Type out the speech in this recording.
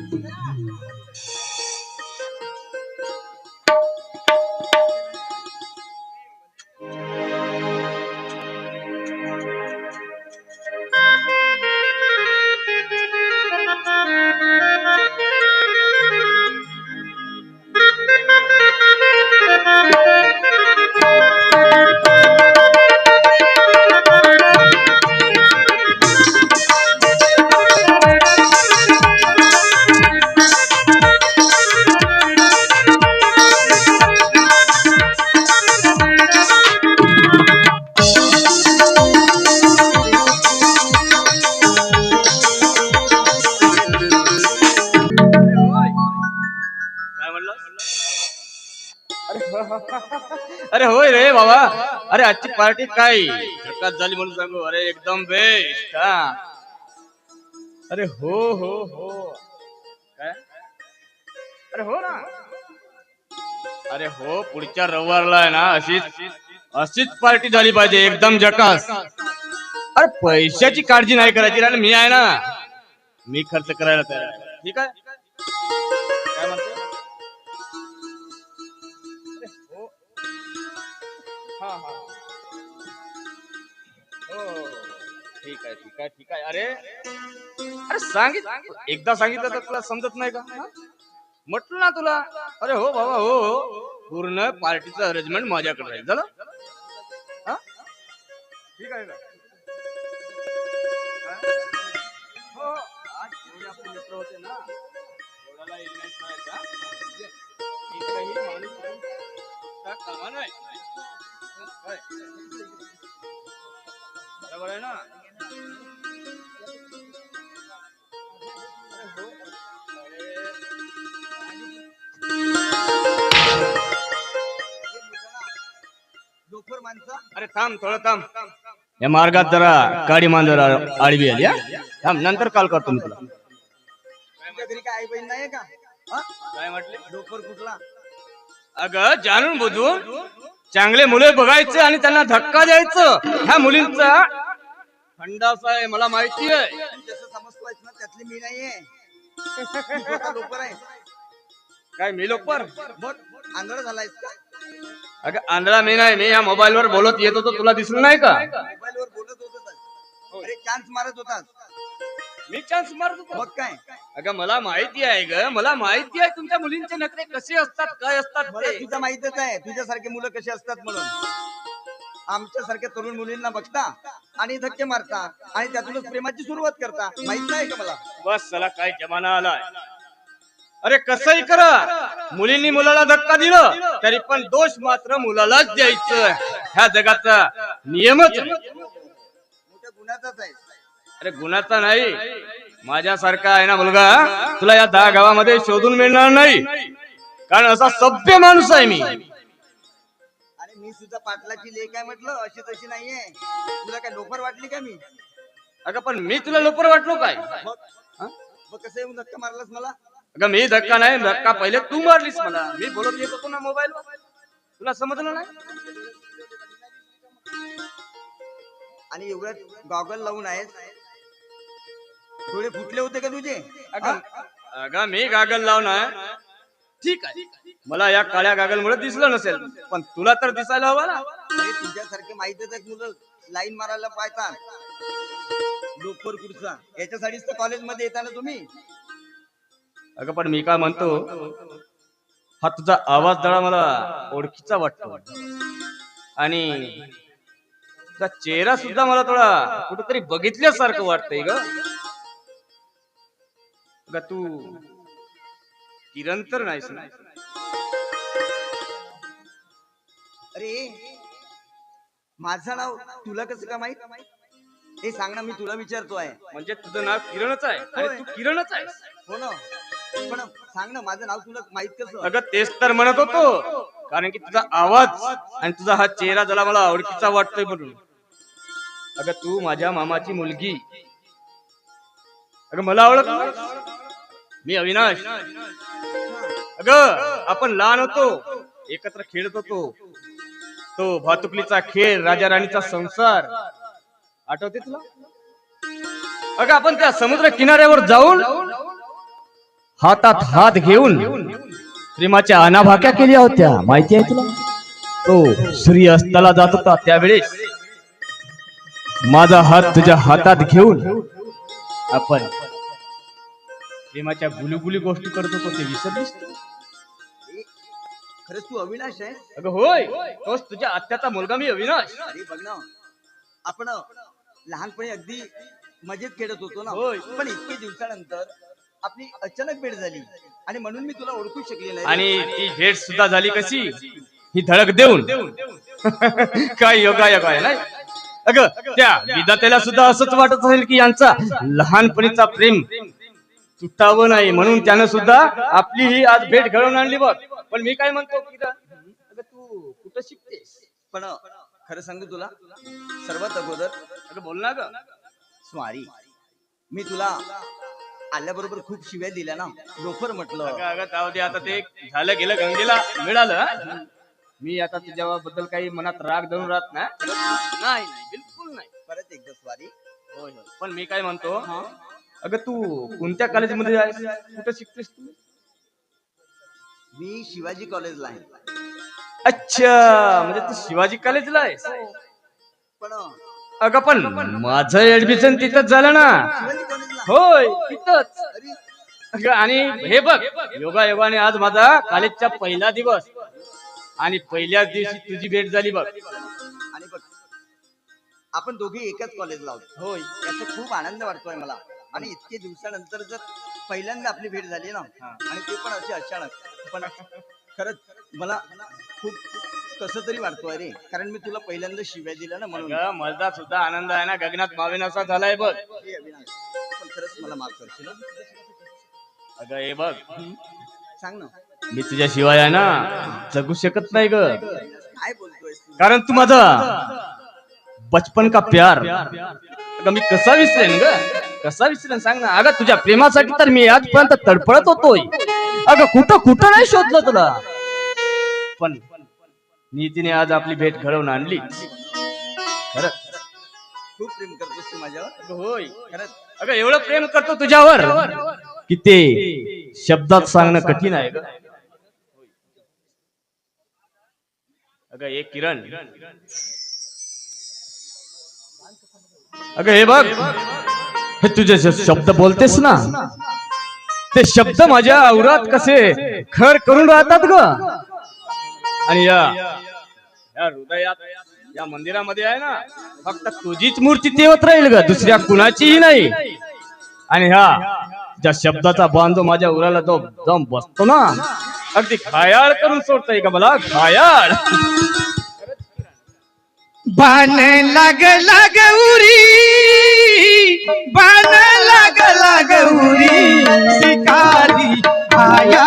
ハハハハ! अरे होय रे बाबा. अरे आजची पार्टी काय? झकात झाली म्हणून सांगू. अरे एकदम बेस्ट हा. अरे हो हो हो. काय? अरे हो ना. अरे हो पुढच्या रविवारला आहे ना अशीच अशीच पार्टी झाली पाहिजे. एकदम जकास अरे पैशाची काळजी नाही करायची मी आहे ना. मी खर्च करायला तयार आहे. ठीक आहे? काय म्हणतो? ठीक आहे ठीक आहे ठीक आहे. अरे अरे सांगित एकदा सांगितलं तर तुला समजत नाही का? हा? म्हटलं ना तुला. अरे हो बाबा हो हो. पूर्ण पार्टीचं अरेंजमेंट माझ्याकडे राहील झालं? हा? ठीक आहे का हा? हो. हो. आज आपले मित्र होते ना. एकही माणूस कामा होय. बरोबर आहे ना? अरे. अरे थांब थोडं थांब या मार्गात जरा गाडी मान जरा आडवी आली हा? थांब नंतर कॉल करतो मी तुला तुमच्या घरी काय आई बहीण नाहीये का हा? काय म्हटले डोकर कुठला अगं जाणून बुजून चांगले मुले बघायचे आणि त्यांना धक्का द्यायचं ह्या मुलींचा खंडासा आहे मला माहिती आहे. तू जसं समजतोय ना त्यातली मी नाहीये. मी स्वतः आहे. काय मी बघ आंधळ झालायस का? अगं आंधळा मी नाही मी या मोबाईल वर बोलत येत होतो तुला दिसलं नाही का? मोबाईल वर बोलत होत अरे चान्स मारत होतास. मी चान्स मारत होतो. मग काय? अगं मला माहिती आहे ग मला माहिती आहे तुमच्या मुलींचे नखरे कसे असतात काय असतात मला ते. तुझं माहितच आहे. तुझ्यासारखे मुलं कशी असतात म्हणून. आमच्या सारख्या तरुण मुलींना बघता आणि धक्के मारता आणि त्यातूनच प्रेमाची सुरुवात करता. माहीत नाही का मला? बस चला काय जमाना आलाय. अरे कसंही करा. मुलींनी मुलाला धक्का दिलं तरी पण दोष मात्र मुलालाच द्यायचं. ह्या जगाचा नियमच आहे. मोठ्या गुन्ह्याचाच आहे. अरे गुन्हाचा नाही. माझ्यासारखा आहे ना मुलगा तुला या दहा गावामध्ये शोधून मिळणार नाही. कारण असा सभ्य माणूस आहे मी. मी सुद्धा पाटलाची लेख आहे म्हटलं अशी तशी नाहीये. तुला काय लोकर वाटली का मी? अगं पण मी तुला लोपर वाटलो काय? मग मग कसं येऊन धक्का मारलास मला? अगं मी धक्का नाही धक्का पहिले तू मारलीस मला. मी बोलत येत होतो ना मोबाईल तुला समजलं नाही? आणि एवढ्यात गॉगल लावून आहेस? डोळे फुटले होते का तुझे? अगं अगं मी गागल लावणार ठीक आहे. मला या काळ्या गागल मुळे दिसलं नसेल पण तुला तर दिसायला हवा ना. तुझ्यासारखे माहितच आहेत मुलं लाईन मारायला पाहतात. लोकर कुर्चा याच्यासाठीच तर कॉलेजमध्ये येता ना तुम्ही. अगं पण मी काय म्हणतो हा तुझा आवाज जरा मला ओळखीचा वाटतो. आणि तुझा चेहरा सुद्धा मला थोडा कुठेतरी बघितल्यासारखं वाटतंय ग. ग तू किरण तर नाहीस ना? अरे माझं नाव तुला कसं का माहीत? हे सांग ना मी तुला विचारतोय. म्हणजे तुझं नाव किरणच आहे. आणि तू किरणच आहे हो ना. पण सांग ना माझं नाव तुला माहीत कसं? अगं तेच तर म्हणत होतो. कारण की तुझा आवाज आणि तुझा हा चेहरा जरा मला आवडकीचा वाटतोय म्हणून. अगं तू माझ्या मामाची मुलगी. अगं मला ओळख मी अविनाश. अगं आपण लहान होतो. एकत्र खेळत होतो. तो भातुकलीचा खेळ राजा राणीचा संसार. आठवते तुला? अगं आपण त्या समुद्र किनाऱ्यावर जाऊन हातात हात घेऊन प्रेमाच्या अनाभाक्या केल्या होत्या. माहिती आहे तुला? तो सूर्य अस्ताला जात होता त्यावेळेस. माझा हात तुझ्या हातात घेऊन आपण प्रेमाच्या गुलुगुली गोष्टी करत होतो ते विसरलीस खरंच तू अविनाश आहे अगं होय तोच तुझ्या आत्याचा मुलगा मी अविनाश. अरे बघ ना आपण लहानपणी अगदी मजेत खेळत होतो ना. होय. पण इतके दिवसानंतर आपली अचानक भेट झाली. आणि म्हणून मी तुला ओळखू शकले नाही. आणि ती भेट सुद्धा झाली कशी? ही धडक देऊन. काय योगा योगा आहे नाही? अगं त्या विधात्याला सुद्धा असंच वाटत असेल की यांचा लहानपणीचा प्रेम तुटावं नाही म्हणून त्यानं सुद्धा आपली ही आज भेट घडवून आणली बघ. पण मी काय म्हणतो तू कुठं शिकतेस? पण खरं सांगू तुला? सर्वात अगोदर अगं बोल ना ग. स्वारी मी तुला आल्याबरोबर खूप शिव्या दिल्या ना. लोफर म्हटलं. अगं अगं जाऊ दे आता ते झालं गेलं गंगेला मिळालं? मी आता तुझ्याबद्दल काही मनात राग धरून राहत नाही. बिलकुल नाही. परत एकदा स्वारी. होय होय. पण मी काय म्हणतो अगं तू कोणत्या कॉलेजमध्ये आहेस? कुठं शिकतेस तू? मी शिवाजी कॉलेजला आहे. अच्छा म्हणजे तू शिवाजी कॉलेजला आहेस? पण अगं पण माझं ऍडमिशन तिथंच झालं ना. शिवाजी कॉलेजला. होय तिथंच. अरे. अगं आणि हे बघ योगा योगाने आज माझा कॉलेजचा पहिला दिवस. आणि पहिल्याच दिवशी तुझी भेट झाली बघ. आणि बघ आपण दोघे एकाच कॉलेजला आहोत होय. याचा खूप आनंद वाटतोय मला. आणि इतके दिवसानंतर जर पहिल्यांदा आपली भेट झाली ना आणि ते पण असे अचानक. पण खरंच मला खूप कसं तरी वाटतोय रे कारण मी तुला पहिल्यांदा शिव्या दिल्या ना म्हणून. अगं मला सुद्धा आनंद आहे ना गगनात मावेनासा झालाय बघ. हे अविनाश पण खरंच मला माफ करशील ना? अगं हे बघ. सांग ना. मी तुझ्या शिवाय आहे ना जगू शकत नाही ग. काय बोलतोय तू? कारण तू माझा. बचपन का प्यार? अगं मी कसा विसरेन ग? कसा विसरेन? सांग ना. अगं तुझ्या प्रेमासाठी तर मी आजपर्यंत तडफडत होतोय. अगं कुठं कुठं नाही शोधलं तुला? पण नीतीने आज आपली भेट घडवून आणली. खरंच. खूप प्रेम करतोस तू माझ्यावर. अगं होय. खरंच अगं एवढं प्रेम करतो तुझ्यावर की ते शब्दात सांगणं कठीण आहे ग. अगं एक किरण. अगं हे बघ. हे तुझे शब्द बोलतेस ना ते शब्द माझ्या औरात कसे खर करून राहतात ग. आणि या या हृदयात या मंदिरामध्ये आहे ना फक्त तुझीच मूर्ती तेवत राहील ग दुसऱ्या कुणाचीही नाही. आणि ह्या ज्या शब्दाचा बांधो माझ्या उराला तो जाऊन बसतो ना अगदी खायाळ करून सोडतोय का मला खायाळ बन लग लग उरी बन लग लग उरी शिकारी आया